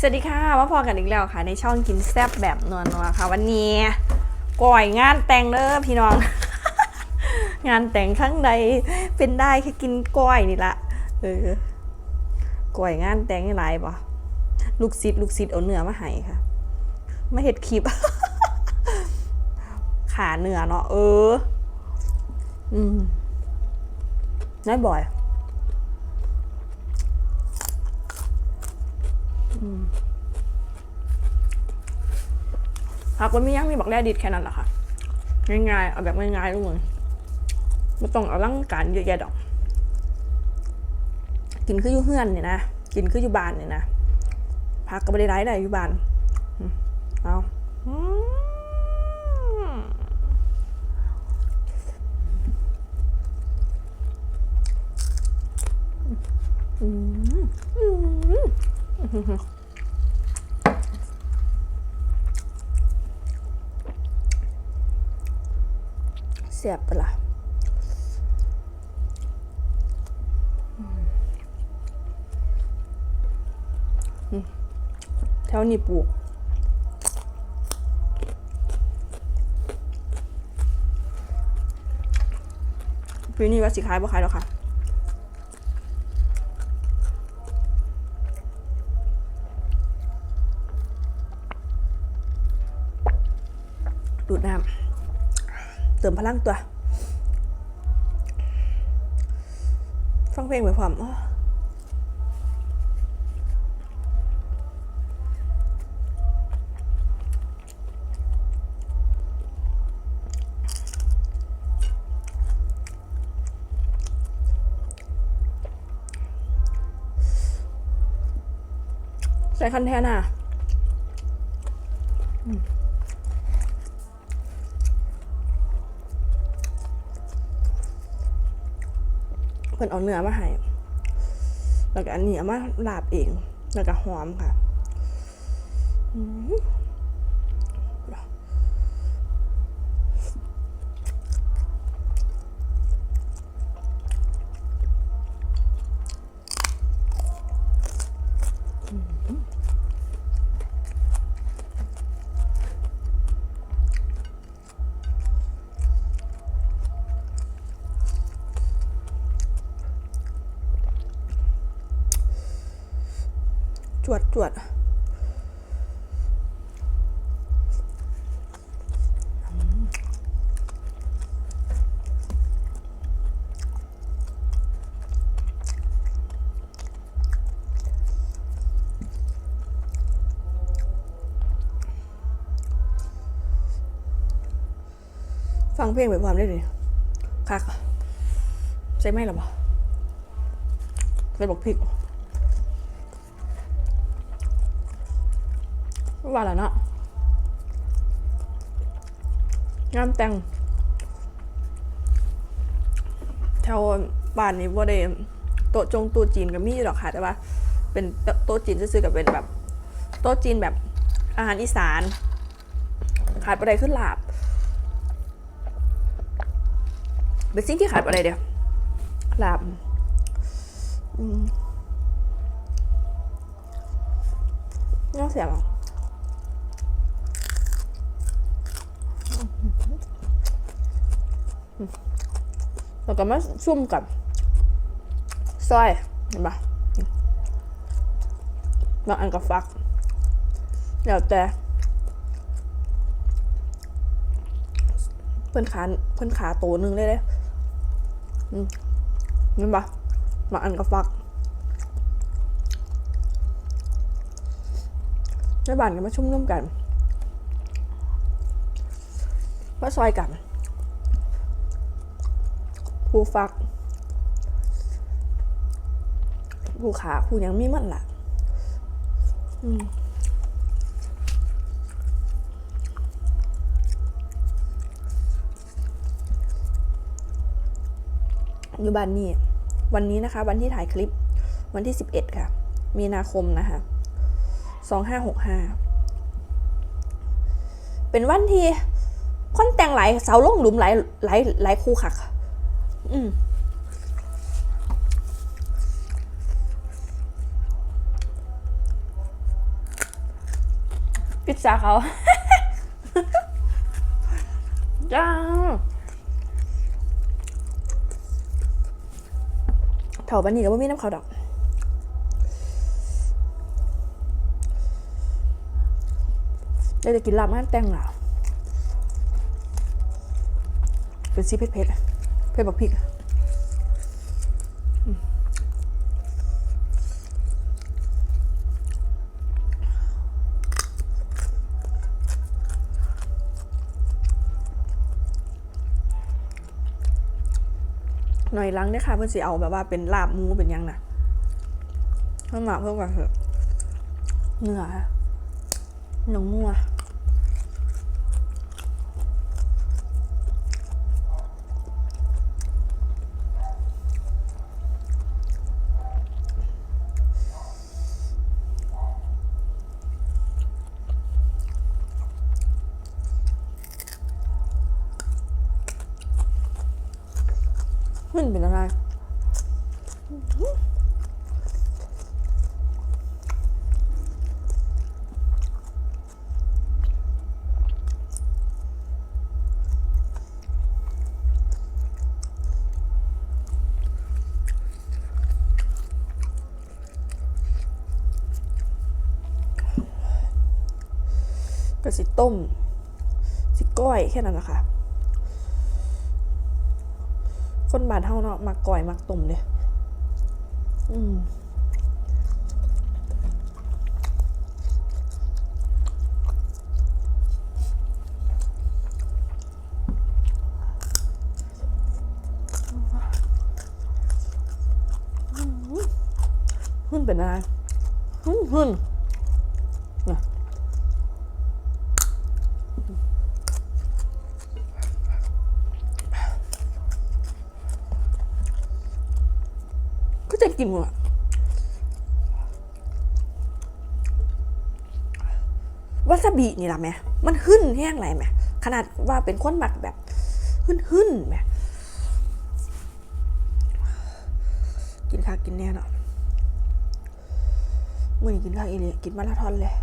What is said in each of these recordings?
สวัสดีค่ะมาพอกันอีกแล้วค่ะ ในช่องกินแซ่บแบบนัวๆค่ะ วันนี้ก่อยงานแต่งเด้อพี่น้อง งานแต่งครั้งใดเป็นได้แค่กินก้อยนี่ละเออก้อยงานแต่งนี่ไรปะลูกซิดลูกซิดเอาเนื้อมาให้ค่ะมาเห็ดคลิปขาเนื้อเนาะเออ อืมน้อยบ่อย หากว่ามีย่างมีบอกแร่ดิดแค่นั้นแหละค่ะ ง่ายๆ เอาแบบง่ายๆทุกคนไม่ต้องเอาร่างการเยอะแยะดอก กินคืออยู่เฮือนเนี่ยนะ กินคืออยู่บ้านเนี่ยนะพักก็ไม่ได้ไร้ได้อยู่บ้านเอาอืม เสียบปะละแถวนี้ปลูกปีนี้ว่าสิขายบ่ขายหรอค่ะำเติมพลังตัว ฟังเพลงไปพร้อมอ้อใส่คันแทนอะ เพิ่นเอาเนื้อมาให้แล้วก็อันนี้เอามาลาบเอง แล้วก็หอมค่ะ จวดจวดฟังเพลงไปพร้อมได้เลยคักใช่ไหมหรอบ่ใส่บอกพริก ว่าแล้วเนาะงานแต่งแถวบ้านนี้ว่าได้โต๊ะจงต๊ะจีนก็มีอยู่หรอกค่ะ แต่ว่า เป็นโต๊ะจีนซื้อกับเป็นแบบ โต๊ะจีนแบบอาหารอีสาน ขาดอะไรขึ้นลาบ เป็นสิ่งที่ขาดอะไรเดียวหลาบน่าเสียบอ่ แล้วก็มาซุ่มกับซอยเห็นปะบางอันก็ฟักแล้วแต่เพื่อนขาเพื่อนขาโตนึงเลยเลยอืมเห็นปะบางอันก็ฟักในบ้านก็มาชุ่มน้ำกันมาซอยกัน ผู้ฟักผู้ขาผู้ยังมีมันละอืมอยู่บ้านนี้วันนี้นะคะ วันที่ถ่ายคลิป วันที่11ค่ะ มีนาคมนะคะ2565เป็นวันที่คนแต่งหลายเสาลงหลุมหลายหลายหลายคู่ค่ะ อืมพิซซ่าเขาจ้าเถาบันนี้ก็บ่มีน้ำเขาดอกได้จะกินลาบม่านแต่งเหรอเป็นซีเผ็ดเผ็ดๆ เผ็ดบักพริกหน่อยลังเนี่ยค่ะเพื่อนสิเอาแบบว่าเป็นลาบหมูเป็นยังนะเพิ่มมาเพิ่มกันเถอะเนื้อหนงงัว ขึ้นเป็นอะไรก็สิต้ม สิก้อยแค่นั้นแหละค่ะ คนบานเท่าเนาะมักก้อยมักต้มเลยอืมหึ่นเป็นอะไรหึ่นหึ่นนะ กินหมดอะวาซาบินี่ล่ะแม่มันหึ่นแห้งไรแม่ขนาดว่าเป็นคนหมักแบบหึ่นหึ่นๆแม่กินข้าวกินแน่เนาะมื่อนี้กินข้าวอีเลยกินมาราธอนเลย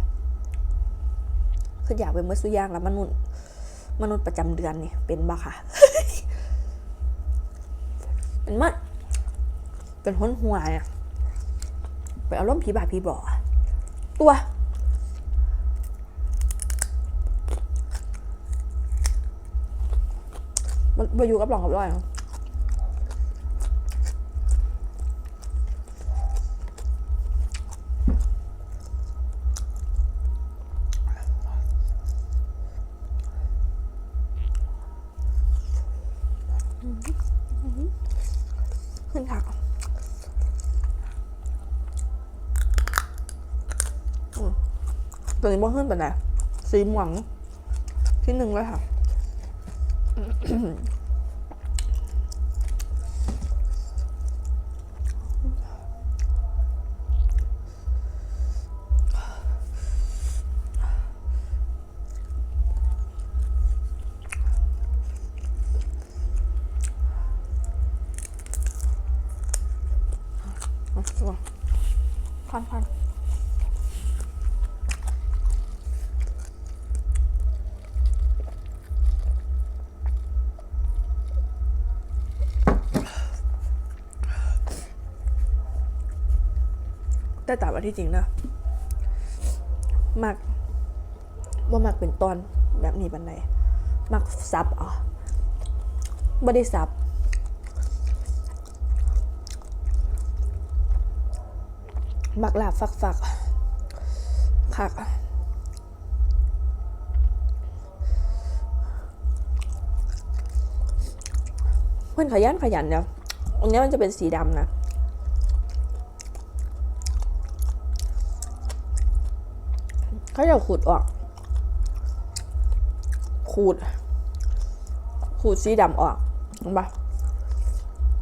คืออยากเป็นเมื่อสุอยางแล้วมนุษย์มนุษย์ประจำเดือนนี่เป็นบ้าค่ะ เป็นมัด เป็นห้นหัวเนี่ยไปเอาร่มผีบาผีบ่อตัวมันไปอยู่กับหลองกับร้อยเนาะ ตัวนี้บ่ขึ้นไปไหนสีม่วงที่หนึ่งเลยค่ะพัน แต่ตามว่าที่จริงนะมักว่ามักเป็นตอนแบบนี้บันไดมักซับอะไม่ได้ซับมักลาบฟักฟักคักเพื่อนขยันขยันเดี๋ยวอันนี้มันจะเป็นสีดำนะ เขาจะขูดออก ขูด ขูดสีดำออกเห็นปะ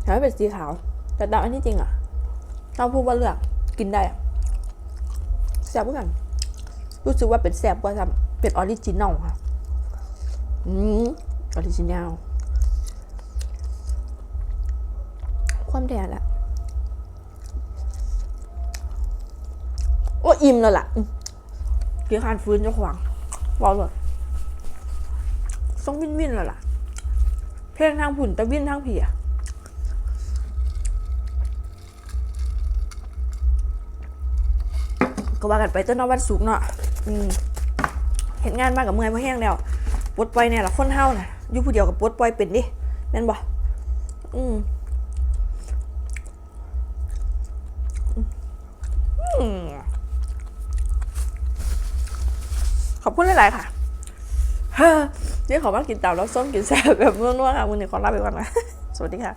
ทำให้เป็นสีขาว แต่ดำอันนี้จริงอะถ้าพูดว่าเลือกกินได้อะแซ่บเหมือนกัน รู้สึกว่าเป็นแซ่บกว่าทำเป็นออริจินอลค่ะ อืมออริจินอลความแดดละโอ้อิ่มแล้วล่ะ กี่ยวขานฟื้นเจ้าของบอกเลยต้องวินวินแล้วล่ะ เพลงทางผุ่นแต่วินทางผีอะก็ว่ากันไปต้นนวันสุกเนาะอืมเห็นงานมากกับเมื่อยเพราะแห้งแล้วปลดปล่อยเนี่ยละคนเฮาน่ะอยู่ผู้เดียวกับปลดปล่อยเป็นดิแม่นบ่อืมอืม ขอบคุณหลายๆค่ะเฮ้ยขอมากินเต่าแล้วส้มกินแซ่บแบบนัวๆค่ะมือหนึ่งขอลาไปก่อนนะ สวัสดีค่ะ